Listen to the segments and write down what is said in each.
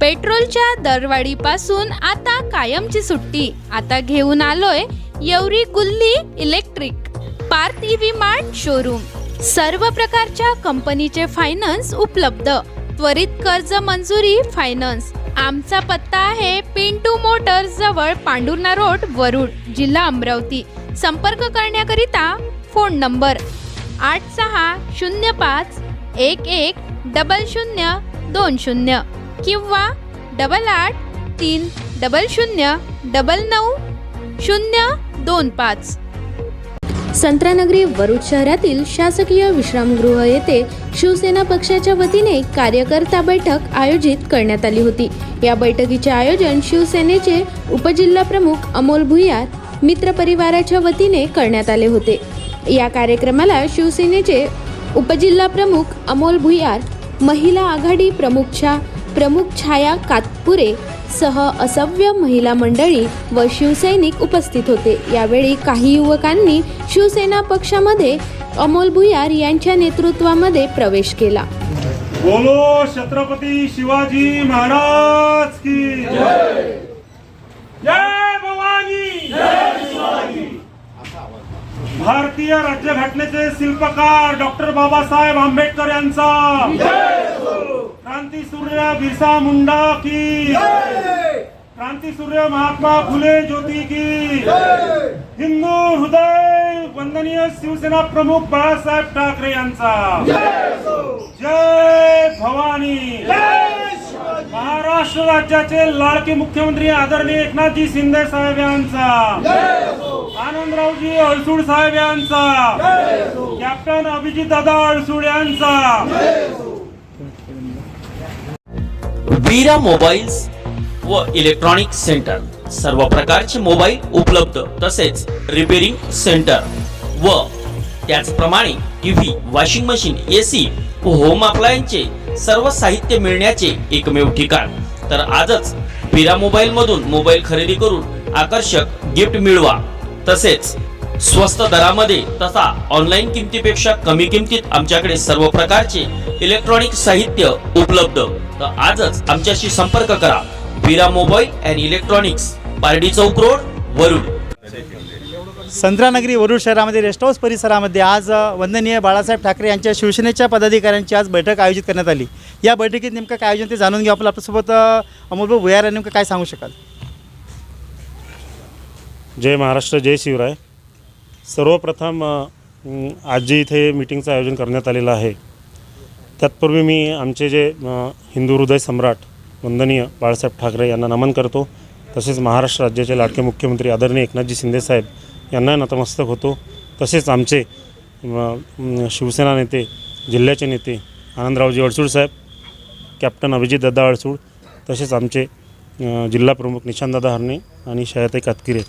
पेट्रोलच्या दरवाढीपासून आता कायमची सुट्टी. आता घेऊन आलोय येवरी गुल्ली electric. Parth EV mart showroom सर्व प्रकारच्या कंपनीचे फायनान्स उपलब्ध. त्वरित कर्ज मंजुरी फायनान्स आमचा पत्ता आहे पिंटू मोटर्स जवळ पांडुर्णा रोड वरुड जिल्हा अमरावती. संपर्क करण्याकरिता फोन नंबर आठ सहा शून्य पाच एक एक डबल शून्य दोन शून्य. किंवा डबल आठ तीन डबल शून्य डबल नऊ शून्य दोन पाच. संत्रानगरी वरुड शहरातील शासकीय विश्रामगृह येथे शिवसेना पक्षाच्या वतीने कार्यकर्ता बैठक आयोजित करण्यात आली होती. या बैठकीचे आयोजन शिवसेनेचे उपजिल्हा प्रमुख अमोल भुयार मित्र परिवाराच्या वतीने करण्यात आले होते. या कार्यक्रमाला शिवसेनेचे उपजिल्हा प्रमुख अमोल भुयार महिला आघाडी प्रमुखच्या प्रमुख छाया कातपुरे सह असभ्य महिला मंडळी व शिवसैनिक उपस्थित होते. यावेळी काही युवकांनी शिवसेना पक्षामध्ये अमोल भुयार यांच्या नेतृत्वामध्ये प्रवेश केला. बोलो छत्रपती शिवाजी महाराज की जय. भवानी. भारतीय राज्यघटनेचे शिल्पकार डॉक्टर बाबासाहेब आंबेडकर यांचा. क्रांती सूर्य बिरसा मुंडा की। क्रांती सूर्य महात्मा फुले ज्योती की। हिंदू हृदय वंदनीय शिवसेना प्रमुख बाळासाहेब ठाकरे यांचा। जय भवानी। महाराष्ट्र राज्याचे लाडके मुख्यमंत्री आदरणीय एकनाथजी शिंदे साहेब यांचा। आनंदरावजी अळसूड साहेब यांचा। कॅप्टन अभिजित दादा अळसूड यांचा। बीरा मोबाईल्स व इलेक्ट्रॉनिक सेंटर. सर्व प्रकारचे मोबाईल उपलब्ध तसेच रिपेरिंग सेंटर व त्याचप्रमाणे टीव्ही वॉशिंग मशीन एसी व होम अप्लायन्सचे सर्व साहित्य मिळण्याचे एकमेव ठिकाण. तर आजच बिरा मोबाईलमधून मोबाईल खरेदी करून आकर्षक गिफ्ट मिळवा. तसेच स्वस्त दरामध्ये तसा ऑनलाईन किमतीपेक्षा कमी किमतीत आमच्याकडे सर्व प्रकारचे इलेक्ट्रॉनिक साहित्य उपलब्ध. तर आजच आमच्याशी संपर्क करा. Veera mobile and electronics Pardi Chowk road Warud. संत्रानगरी वरुड शहरामध्ये रेस्ट हाऊस परिसरामध्ये आज वंदनीय बाळासाहेब ठाकरे यांच्या शिवसेनेच्या पदाधिकाऱ्यांची आज बैठक आयोजित करण्यात आली. या बैठकीत नेमकं काय आयोजन ते जाणून घेऊ. आपण आपल्यासोबत अ, अमोलभाऊ भुयार नेमकं काय सांगू शकाल? जय महाराष्ट्र जय शिवराय. सर्वप्रथम आज जे इथे मीटिंगचं आयोजन करण्यात आलेलं आहे तत्पूर्वी मी आमचे जे हिंदू हृदय सम्राट वंदनीय बाळासाहेब ठाकरे यांना नमन करतो तसेच महाराष्ट्र राज्याचे लाडके मुख्यमंत्री आदरणीय एकनाथजी शिंदेसाहेब यांना नतमस्तक होतो तसेच आमचे शिवसेना नेते जिल्ह्याचे नेते आनंदरावजी अडसूळ साहेब कॅप्टन अभिजित दादा अडसूळ तसेच आमचे जिल्हा प्रमुख निशांतदादा हरणे आणि शयाताई कातकिरे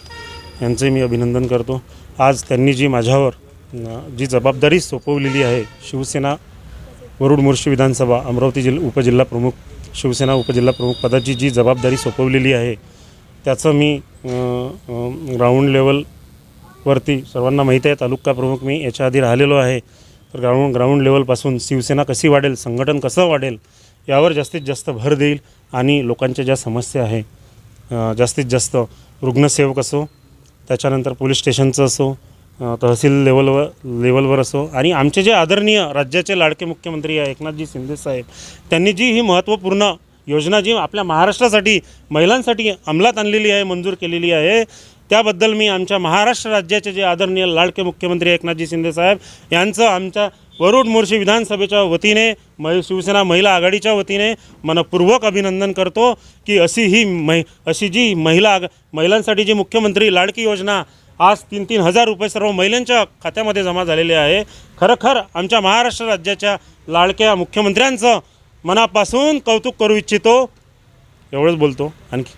यांचे मी अभिनंदन करतो. आज त्यांनी जी माझ्यावर जी जबाबदारी सोपवलेली आहे शिवसेना वरुड मोर्शी विधानसभा अमरावती जिल्हा उपजिल्हा प्रमुख शिवसेना उपजिल्हा प्रमुख पदाची जी जबाबदारी सोपवलेली आहे त्याचं मी ग्राउंड लेवलवरती सर्वांना माहीत आहे तालुका प्रमुख मी याच्या आधी राहिलेलो आहे. तर ग्राउंड ग्राउंड लेवलपासून शिवसेना कशी वाढेल संघटन कसं वाढेल यावर जास्तीत जास्त भर देईल आणि लोकांच्या ज्या समस्या आहे जास्तीत जास्त रुग्णसेवक असो त्याच्यानंतर पोलीस स्टेशनचं असो तहसील लेवलवर लेवलवर असो. आणि आमचे जे आदरणीय राज्याचे लाडके मुख्यमंत्री आहे एकनाथजी शिंदे साहेब त्यांनी जी ही महत्त्वपूर्ण योजना जी आपल्या महाराष्ट्रासाठी महिलांसाठी अंमलात आणलेली आहे मंजूर केलेली आहे त्याबद्दल मी आमच्या महाराष्ट्र राज्याचे जे आदरणीय लाडके मुख्यमंत्री एकनाथजी शिंदे साहेब यांचं आमच्या वरुड मोर्शी विधानसभेच्या वतीने मै शिवसेना महिला आघाडीच्या वतीने मनपूर्वक अभिनंदन करतो की अशी ही मै अशी जी महिला महिलांसाठी जी मुख्यमंत्री लाडकी योजना आज तीन तीन हजार रुपये सर्व महिलांच्या खात्यामध्ये जमा झालेले आहे खरोखर आमच्या महाराष्ट्र राज्याच्या लाडक्या मुख्यमंत्र्यांचं मनापासून कौतुक करू इच्छितो. एवढंच बोलतो आणखी.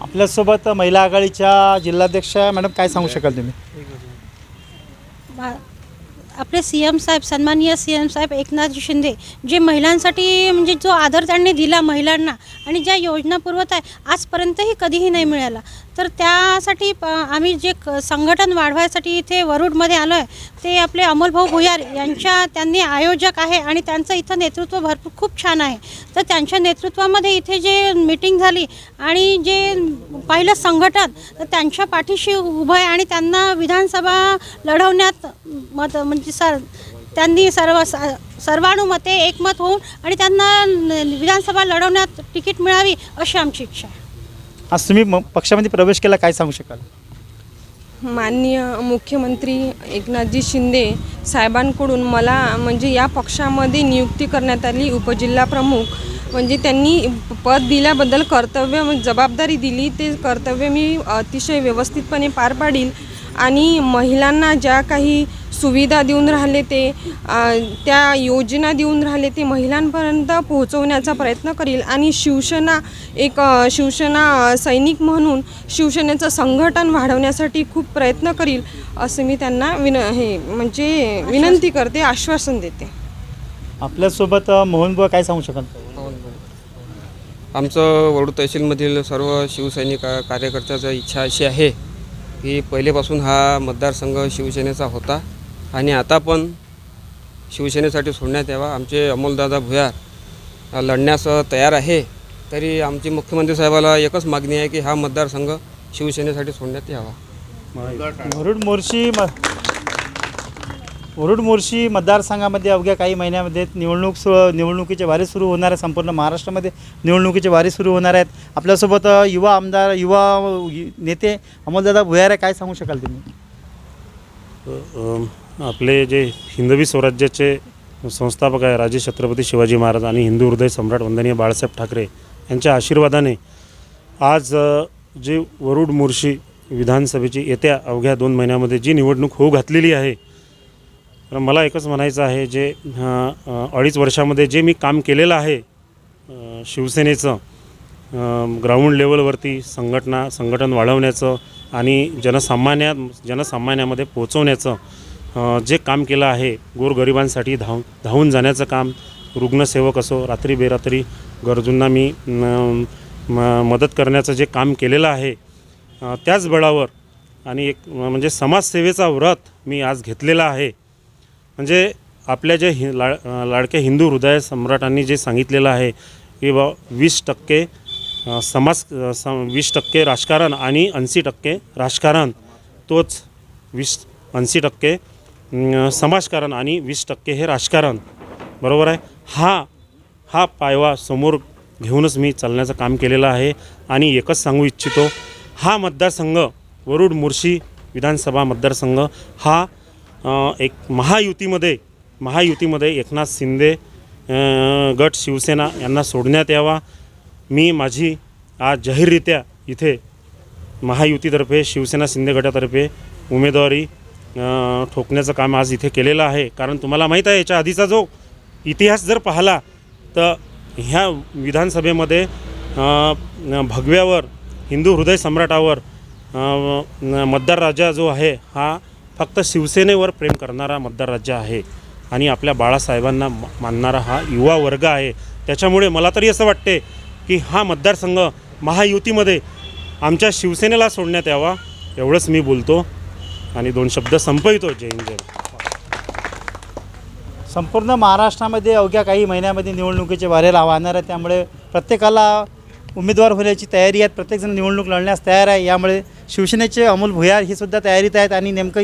आपल्यासोबत महिला आघाडीच्या जिल्हाध्यक्ष मॅडम काय सांगू शकाल तुम्ही? आपले सी एम साहेब सन्माननीय सी एम साहेब एकनाथ शिंदे जे महिलांसाठी म्हणजे जो आदर त्यांनी दिला महिलांना आणि ज्या योजना पुरवत आहे आजपर्यंतही कधीही नाही मिळाला. तर त्यासाठी प आम्ही जे क संघटन वाढवायसाठी इथे वरुडमध्ये आलो आहे ते आपले अमोलभाऊ भुयार यांच्या त्यांनी आयोजक आहे आणि त्यांचं इथं नेतृत्व भरपूर खूप छान आहे. तर त्यांच्या नेतृत्वामध्ये इथे जे मीटिंग झाली आणि जे पाहिलं संघटन तर त्यांच्या पाठीशी उभं आहे आणि त्यांना विधानसभा लढवण्यात मत म्हणजे सर त्यांनी सर्व स- सर्वानुमते एकमत होऊन आणि त्यांना न- विधानसभा लढवण्यात तिकीट मिळावी अशी आमची इच्छा आहे. आज तुम्ही म- पक्षामध्ये प्रवेश केला काय सांगू शकाल? माननीय मुख्यमंत्री एकनाथजी शिंदे साहेबांकडून मला म्हणजे या पक्षामध्ये नियुक्ती करण्यात आली उपजिल्हा प्रमुख. म्हणजे त्यांनी पद दिल्याबद्दल कर्तव्य म्हणजे जबाबदारी दिली ते कर्तव्य मी अतिशय व्यवस्थितपणे पार पाडील. आणि महिलांना ज्या काही सुविधा देऊन राहिले ते त्या योजना देऊन राहिले ते महिलांपर्यंत पोहोचवण्याचा प्रयत्न करील. आणि शिवसेना एक शिवसेना सैनिक म्हणून शिवसेनेचं संघटन वाढवण्यासाठी खूप प्रयत्न करील असं मी त्यांना विन हे म्हणजे विनंती करते आश्वासन देते. आपल्यासोबत मोहनबुवा काय सांगू शकाल? आमचं वरुड तहसीलमधील सर्व शिवसैनिक कार्यकर्त्याचं इच्छा अशी आहे की पहिलेपासून हा मतदारसंघ शिवसेनेचा होता आणि आता पण शिवसेनेसाठी सोडण्यात यावा. आमचे अमोलदादा भुयार लढण्यास तयार आहे. तरी आमची मुख्यमंत्री साहेबाला एकच मागणी आहे की हा मतदारसंघ शिवसेनेसाठी सोडण्यात यावा. मोर्शी म वरुड मोर्शी मतदारसंघामध्ये अवघ्या काही महिन्यामध्ये निवडणूक सु निवडणुकीचे वारी सुरू होणार आहे संपूर्ण महाराष्ट्रामध्ये निवडणुकीचे वारी सुरू होणार आहेत. आपल्यासोबत युवा आमदार युवा नेते अमोलदादा भुयारे आहे काय सांगू शकाल तुम्ही? आपले जे हिंदवी स्वराज्याचे संस्थापक आहे राजे छत्रपती शिवाजी महाराज आणि हिंदू हृदय सम्राट वंदनीय बाळासाहेब ठाकरे यांच्या आशीर्वादाने आज जे वरुड मोर्शी विधानसभेची येत्या अवघ्या दोन महिन्यामध्ये जी निवडणूक होऊ घातलेली आहे तर मला एकच म्हणायचं आहे जे अडीच वर्षामध्ये जे मी काम केलेलं आहे शिवसेनेचं ग्राउंड लेवलवरती संघटना संघटन वाढवण्याचं आणि जनसामान्या जनसामान्यामध्ये पोचवण्याचं जे काम केलं आहे गोरगरिबांसाठी धाव धावून जाण्याचं काम रुग्णसेवक असो रात्री बेरात्री गरजूंना मी म- मदत करण्याचं जे काम केलेलं आहे त्याच बळावर आणि एक म्हणजे समाजसेवेचा व्रत मी आज घेतलेला आहे. म्हणजे आपल्या जे हि लाड लाडक्या हिंदू हृदय सम्राटांनी जे सांगितलेलं आहे की बा वीस टक्के समाज सम वीस टक्के राजकारण आणि ऐंशी टक्के राजकारण तोच वीस ऐंशी टक्के समाजकारण आणि वीस टक्के हे राजकारण. बरोबर आहे? हा हा पायवा समोर घेऊनच मी चालण्याचं काम केलेलं आहे आणि एकच सांगू इच्छितो हा मतदारसंघ वरुड मुर्शी विधानसभा मतदारसंघ हा एक महायुतीमध्ये महायुतीमध्ये एकनाथ शिंदे गट शिवसेना यांना सोडण्यात यावा. मी माझी आज जाहीररित्या इथे महायुतीतर्फे शिवसेना शिंदे गटातर्फे उमेदवारी ठोकण्याचं काम आज इथे केलेलं आहे. कारण तुम्हाला माहीत आहे याच्या आधीचा जो इतिहास जर पाहिला तर ह्या विधानसभेमध्ये भगव्यावर हिंदू हृदय सम्राटावर मतदार राजा जो आहे हा फक्त शिवसेनेवर प्रेम करणारा मतदार राज्य आहे आणि आपल्या बाळासाहेबांना मानणारा हा युवा वर्ग आहे. त्याच्यामुळे मला तरी असं वाटते की हा मतदारसंघ महायुतीमध्ये आमच्या शिवसेनेला सोडण्यात यावा एवढंच मी बोलतो. आणि दोन शब्द संपवितो. जय हिंद जय संपूर्ण महाराष्ट्रामध्ये अवघ्या काही महिन्यामध्ये निवडणुकीचे वारे ला- वाहणार आहे त्यामुळे प्रत्येकाला उमेदवार होण्याची तयारी आहेत प्रत्येकजण निवडणूक लढण्यास तयार आहे. यामुळे शिवसेनेचे अमोल भुयार ही सुद्धा तयारीत आहेत आणि नेमकं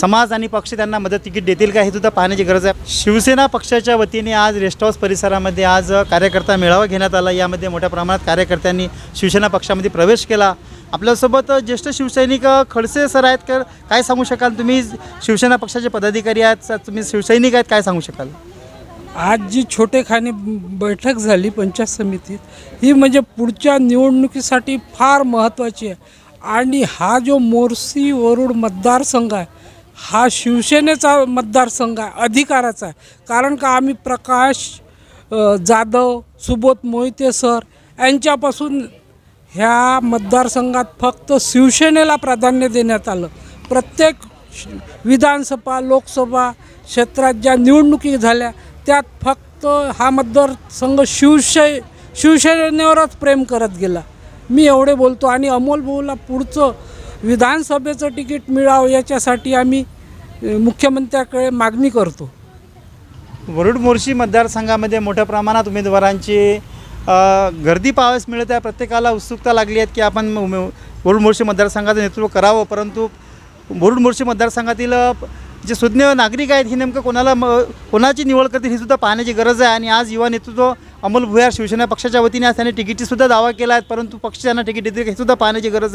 समाज आणि पक्ष त्यांना मदत तिकीट देतील का हे सुद्धा पाहण्याची गरज आहे. शिवसेना पक्षाच्या वतीने आज रेस्ट हाऊस परिसरामध्ये आज कार्यकर्ता मेळावा घेण्यात आला. यामध्ये मोठ्या प्रमाणात कार्यकर्त्यांनी शिवसेना पक्षामध्ये प्रवेश केला. आपल्यासोबत ज्येष्ठ शिवसैनिक खडसे सर आहेत. तर काय सांगू शकाल? तुम्ही शिवसेना पक्षाचे पदाधिकारी आहात. तुम्ही शिवसैनिक आहेत. काय सांगू शकाल? आज जी छोटेखानी बैठक झाली पंचायत समितीत ही म्हणजे पुढच्या निवडणुकीसाठी फार महत्त्वाची आहे. आणि हा जो मोर्सी वरुड मतदारसंघ आहे हा शिवसेनेचा मतदारसंघ आहे अधिकाराचा आहे. कारण का आम्ही प्रकाश जाधव सुबोध मोहिते सर यांच्यापासून ह्या मतदारसंघात फक्त शिवसेनेला प्राधान्य देण्यात आलं. प्रत्येक श- विधानसभा लोकसभा क्षेत्रात ज्या निवडणुकी झाल्या त्यात फक्त हा मतदारसंघ शिवसे शिवसेनेवरच प्रेम करत गेला. मी एवढे बोलतो आणि अमोल भाऊला पुढचं विधानसभेचं तिकीट मिळावं याच्यासाठी आम्ही मुख्यमंत्र्याकडे मागणी करतो. वरुड मोर्शी मतदारसंघामध्ये मोठ्या प्रमाणात उमेदवारांची गर्दी पाहावयास मिळत आहे प्रत्येकाला उत्सुकता लागली आहे की आपण उमे- वरुड मोर्शी मतदारसंघाचं नेतृत्व करावं परंतु वरुड मोर्शी मतदारसंघातील जे सुज्ञ नागरिक आहेत हे नेमकं कोणाला म कोणाची निवड करतील ही सुद्धा पाहण्याची गरज आहे आणि आज युवा नेतृत्व अमोल भुयार शिवसेना पक्षाच्या वतीने आज त्यांनी तिकीटची सुद्धा दावा केला आहे परंतु पक्ष त्यांना तिकीट देतील हे सुद्धा पाहण्याची गरज आहे.